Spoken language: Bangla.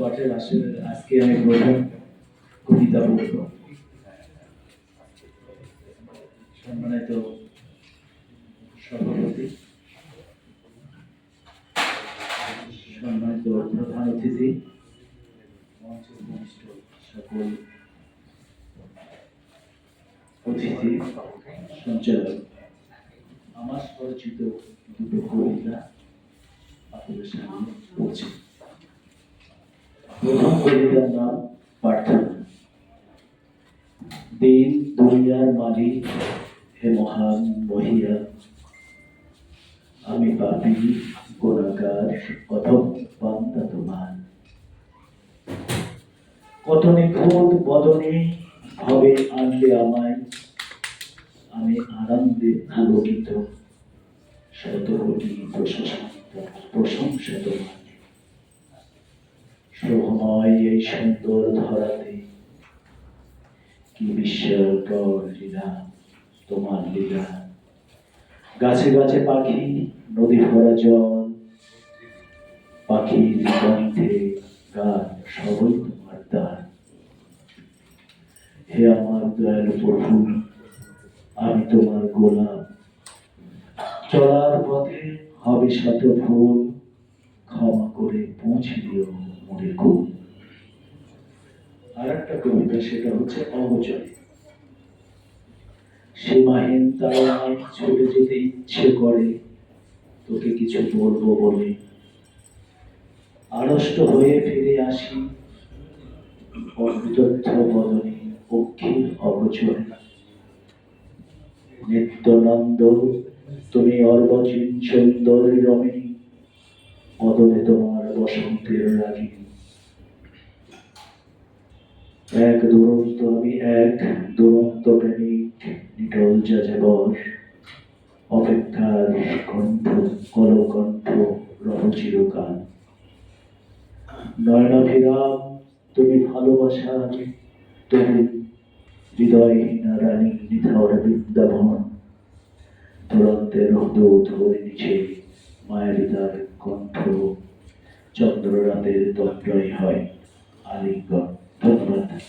পাঠের আজকে আমি প্রথম কবিতা পড়ব সম্মানিত সভাপতি, সম্মানিত প্রধান অতিথি মঞ্চে সকল অতিথি, সঞ্চালক। আমার পরিচিত দুটো কবিতা আপনাদের সামনে পড়ছি। প্রথম কবিতার নাম প্রার্থনা দিন দুনিয়ার হে মহান মহিয়া আমি পাপি গোলাকার অথম বান্দা তোমার। কত নিখুঁত বদনে হবে আনলে আমায়, আমি আনন্দে পুলকিত শত কোটি প্রশংসা তোমার শোভময় এই সুন্দর ধরাতে কি বিস্ময়কর লীলা, তোমার লীলা। গাছে গাছে পাখি, নদী ভরা জল, পাখির কণ্ঠে গান, সবই তোমার দান হে আমার দয়ালু প্রভু, আমি তোমার গোলাম। চলার পথে হবে শত ভুল ক্ষমা করে পৌঁছে দিও মনে কুল আর একটা কবিতা সেটা হচ্ছে অবচয় সীমাহীন তারায় ছুটে যেতে ইচ্ছে করে, তোকে কিছু বলব বলে। আড়ষ্ট হয়ে ফিরে আসি অবিদগ্ধ বদনে অক্ষীর অবচয় নিত্যানন্দ, তুমি অর্বচীন সুন্দর রমণী। বদনে তোমার বসন্তের রাগিনী এক দুরন্ত আমি এক দুরন্ত প্রেমিক, নিটল যাযাবর অপেক্ষার কণ্ঠ, কলকণ্ঠ রহ চিরকাল নয়নাভিরাম, তুমি ভালোবাসার তুমি হৃদয়হীনা রানী নিথর বৃন্দাবন, দুরন্তের হ্রদ ধরে নিচে মায়াবিতার কণ্ঠ চন্দ্র রাতের তন্ত্রই হয় আলিঙ্গন। ধন্যবাদ।